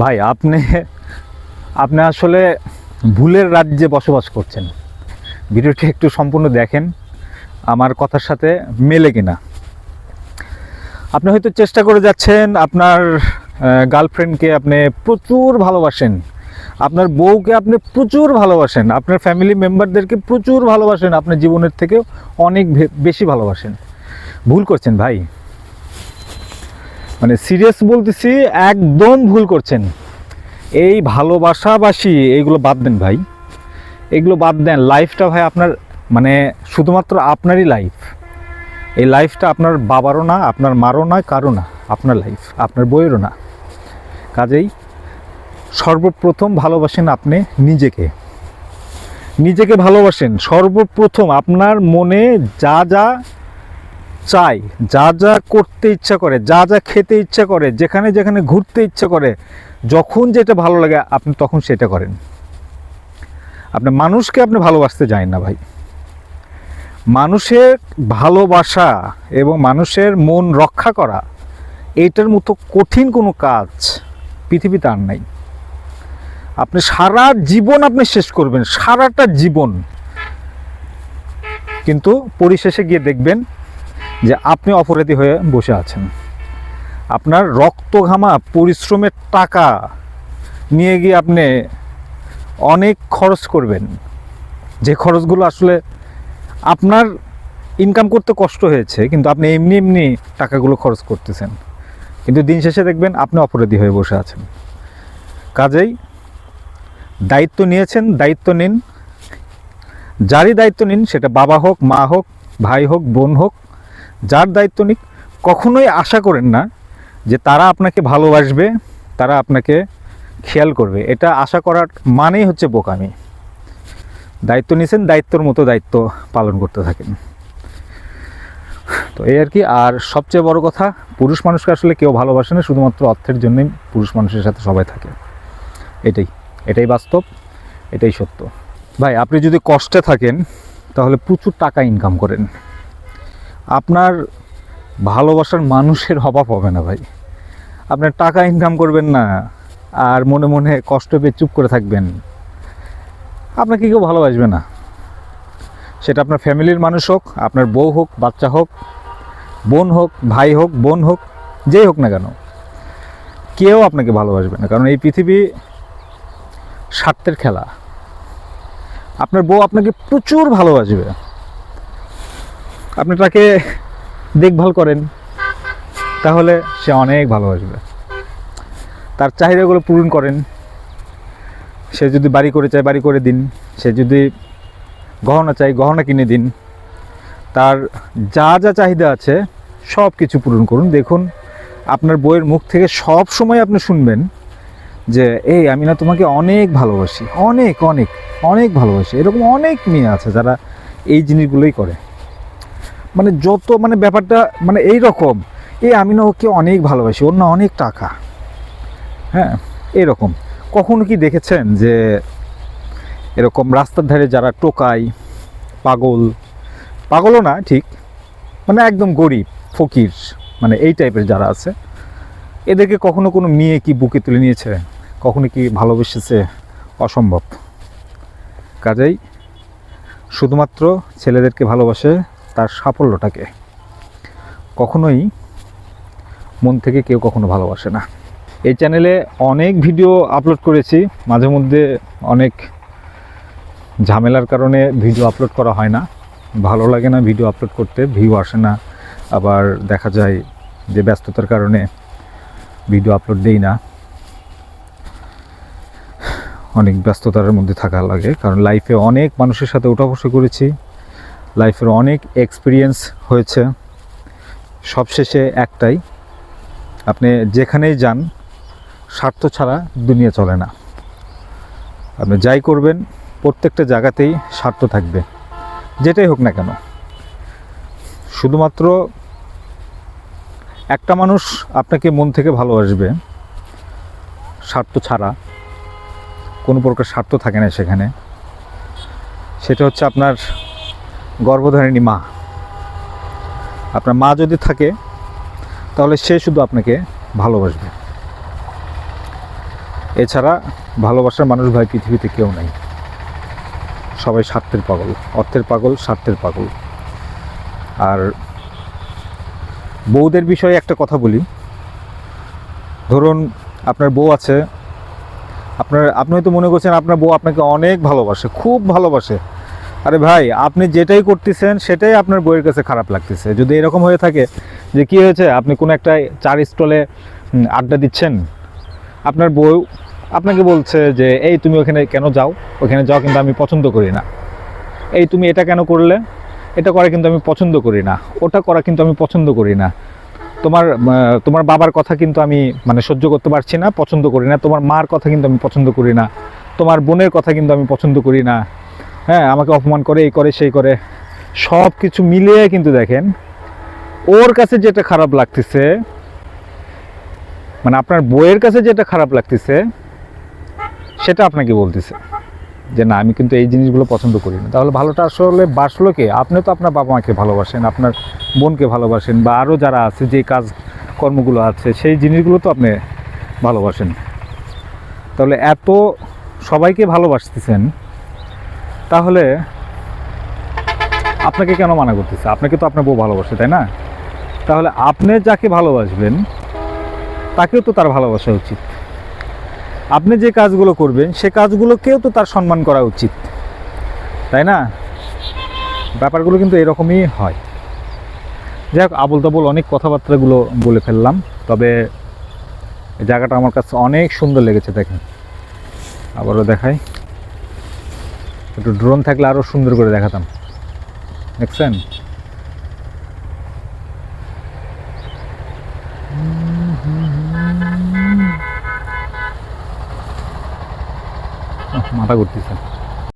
ভাই, আপনি আপনি আসলে ভুলের রাজ্যে বসবাস করছেন। ভিডিওটি একটু সম্পূর্ণ দেখেন, আমার কথার সাথে মেলে কিনা। আপনি হয়তো চেষ্টা করে যাচ্ছেন, আপনার গার্লফ্রেন্ডকে আপনি প্রচুর ভালোবাসেন, আপনার বউকে আপনি প্রচুর ভালোবাসেন, আপনার ফ্যামিলি মেম্বারদেরকে প্রচুর ভালোবাসেন আপনার জীবনের থেকেও অনেক বেশি ভালোবাসেন। ভুল করছেন ভাই। মানে সিরিয়াস বলতেছি, একদম ভুল করছেন। এই ভালোবাসাবাসি এইগুলো বাদ দেন ভাই। এগুলো বাদ দেন লাইফটা ভাই আপনার মানে শুধুমাত্র আপনারই লাইফ এই লাইফটা আপনার বাবারও না, আপনার মারও না কারও না, আপনার লাইফ আপনার বইয়েরও না। কাজেই সর্বপ্রথম ভালোবাসেন আপনি নিজেকে। নিজেকে ভালোবাসেন, সর্বপ্রথম আপনার মনে যা যা চাই, যা যা করতে ইচ্ছা করে, যা যা খেতে ইচ্ছা করে, যেখানে যেখানে ঘুরতে ইচ্ছা করে, যখন যেটা ভালো লাগে, আপনি তখন সেটা করেন। আপনি মানুষকে আপনি ভালোবাসতে যায় না ভাই। মানুষের ভালোবাসা এবং মানুষের মন রক্ষা করা এইটার মতো কঠিন কোনো কাজ পৃথিবীতে আর নাই। আপনি সারা জীবন আপনি শেষ করবেন, সারাটা জীবন। কিন্তু পরিশেষে গিয়ে দেখবেন যে আপনি অপরাধী হয়ে বসে আছেন। আপনার রক্ত ঘামা পরিশ্রমের টাকা নিয়ে গিয়ে আপনি অনেক খরচ করবেন। যে খরচগুলো আসলে আপনার ইনকাম করতে কষ্ট হয়েছে, কিন্তু আপনি এমনি এমনি টাকাগুলো খরচ করতেছেন। কিন্তু দিন শেষে দেখবেন আপনি অপরাধী হয়ে বসে আছেন। কাজেই দায়িত্ব নিয়েছেন, দায়িত্ব নিন। যারই দায়িত্ব নিন, সেটা বাবা হোক, মা হোক, ভাই হোক, বোন হোক যার দায়িত্ব নিক, কখনোই আশা করেন না যে তারা আপনাকে ভালোবাসবে, তারা আপনাকে খেয়াল করবে। এটা আশা করার মানেই হচ্ছে বোকামি। দায়িত্ব নিছেন, দায়িত্বর মতো দায়িত্ব পালন করতে থাকেন। তো এই আর কি, আর সবচেয়ে বড় কথা, পুরুষ মানুষকে আসলে কেউ ভালোবাসে না, শুধুমাত্র অর্থের জন্যই পুরুষ মানুষের সাথে সবাই থাকে। এটাই এটাই বাস্তব, এটাই সত্য। ভাই, আপনি যদি কষ্টে থাকেন, তাহলে প্রচুর টাকা ইনকাম করেন। আপনার ভালোবাসার মানুষের অভাব হবে না ভাই। আপনার টাকা ইনকাম করবেন না, আর মনে মনে কষ্ট পেয়ে চুপ করে থাকবেন। আপনাকে কেউ ভালোবাসবে না। সেটা আপনার ফ্যামিলির মানুষ হোক, আপনার বউ হোক, বাচ্চা হোক, বোন হোক, ভাই হোক, বোন হোক, যেই হোক না কেন। কেউ আপনাকে ভালোবাসবে না, কারণ এই পৃথিবী স্বার্থের খেলা। আপনার বউ আপনাকে প্রচুর ভালোবাসবে। আপনি তাকে দেখভাল করেন, তাহলে সে অনেক ভালোবাসবে। তার চাহিদাগুলো পূরণ করেন। সে যদি বাড়ি করে চায়, বাড়ি করে দিন। সে যদি গহনা চাই গহনা কিনে দিন। তার যা যা চাহিদা আছে, সব কিছু পূরণ করুন। দেখুন, আপনার বইয়ের মুখ থেকে সব সময় আপনি শুনবেন যে, এই, আমি না তোমাকে অনেক ভালোবাসি। অনেক অনেক অনেক ভালোবাসি। এরকম অনেক মেয়ে আছে যারা এই জিনিসগুলোই করে। মানে যত মানে ব্যাপারটা মানে এই রকম, এই আমি না ওকে অনেক ভালোবাসি, ওর না অনেক টাকা। হ্যাঁ এরকম। কখনো কি দেখেছেন যে এরকম রাস্তার ধারে যারা টোকাই, পাগল, পাগলও না, ঠিক মানে একদম গরিব, ফকির মানে এই টাইপের যারা আছে, এদেরকে কখনো কোনো মেয়ে কি বুকে তুলে নিয়েছে? কখনো কি ভালোবেসেছে? অসম্ভব। কাজেই শুধুমাত্র ছেলেদেরকে ভালোবাসে তার সাফল্যটাকে। কখনোই মন থেকে কেউ কখনো ভালোবাসে না। এই চ্যানেলে অনেক ভিডিও আপলোড করেছি, মাঝে মধ্যে অনেক ঝামেলার কারণে ভিডিও আপলোড করা হয় না। ভালো লাগে না ভিডিও আপলোড করতে, ভিউ আসে না। আবার দেখা যায় যে ব্যস্ততার কারণে ভিডিও আপলোড দেই না। অনেক ব্যস্ততার মধ্যে থাকা লাগে, কারণ লাইফে অনেক মানুষের সাথে ওঠা বসে করেছি। লাইফের অনেক এক্সপিরিয়েন্স হয়েছে। সবশেষে একটাই, আপনি যেখানেই যান, স্বার্থ ছাড়া দুনিয়া চলে না। আপনি যাই করবেন, প্রত্যেকটা জায়গাতেই স্বার্থ থাকবে। যেটাই হোক না কেন। শুধুমাত্র একটা মানুষ আপনাকে মন থেকে ভালোবাসবে, স্বার্থ ছাড়া, কোনো প্রকার স্বার্থ থাকে না সেখানে। সেটা হচ্ছে আপনার গর্ভধারিণী মা। আপনার মা যদি থাকে, তাহলে সে শুধু আপনাকে ভালোবাসবে। এছাড়া ভালোবাসার মানুষ ভাই পৃথিবীতে কেউ নাই। সবাই স্বার্থের পাগল, অর্থের পাগল, স্বার্থের পাগল। আর বউদের বিষয়ে একটা কথা বলি। ধরুন, আপনার বউ আছে, আপনার, আপনি হয়তো মনে করছেন আপনার বউ আপনাকে অনেক ভালোবাসে, খুব ভালোবাসে। আরে ভাই, আপনি যেটাই করতেছেন, সেটাই আপনার বইয়ের কাছে খারাপ লাগতেছে। যদি এরকম হয়ে থাকে যে কি হয়েছে? আপনি কোনো একটা চার স্টলে আড্ডা দিচ্ছেন? আপনার বউ আপনাকে বলছে যে, এই তুমি ওখানে কেন যাও? ওখানে যাও কিন্তু আমি পছন্দ করি না। এই তুমি এটা কেন করলে? এটা করা কিন্তু আমি পছন্দ করি না। ওটা করা কিন্তু আমি পছন্দ করি না। তোমার তোমার বাবার কথা কিন্তু আমি মানে সহ্য করতে পারছি না, পছন্দ করি না। তোমার মার কথা কিন্তু আমি পছন্দ করি না। তোমার বোনের কথা কিন্তু আমি পছন্দ করি না। হ্যাঁ আমাকে অপমান করে, এই করে, সেই করে। সব কিছু মিলিয়ে কিন্তু দেখেন, ওর কাছে যেটা খারাপ লাগতেছে মানে আপনার বইয়ের কাছে যেটা খারাপ লাগতেছে, সেটা আপনাকে বলতেছে যে, না, আমি কিন্তু এই জিনিসগুলো পছন্দ করি না। তাহলে ভালোটা আসলে বাসলো কে? আপনি তো আপনার বাবা মাকে ভালোবাসেন, আপনার বোনকে ভালোবাসেন, বা আরও যারা আছে, যে কাজ কর্মগুলো আছে, সেই জিনিসগুলো তো আপনি ভালোবাসেন। তাহলে এত সবাইকে ভালোবাসতেছেন তাহলে আপনাকে কেন মানা করতেছে? আপনাকে তো আপনার বউ ভালোবাসে, তাই না? তাহলে আপনি যাকে ভালোবাসবেন, তাকেও তো তার ভালোবাসা উচিত। আপনি যে কাজগুলো করবেন, সে কাজগুলোকেও তো তার সম্মান করা উচিত। তাই না? ব্যাপারগুলো কিন্তু এরকমই হয়। যাই হোক আবল তাবল অনেক কথাবার্তাগুলো বলে ফেললাম, তবে জায়গাটা আমার কাছে অনেক সুন্দর লেগেছে, দেখেন। আবারও দেখাই। একটু ড্রোন থাকলে আরও সুন্দর করে দেখাতাম। দেখছেন? মাথা ঘুরতেছে।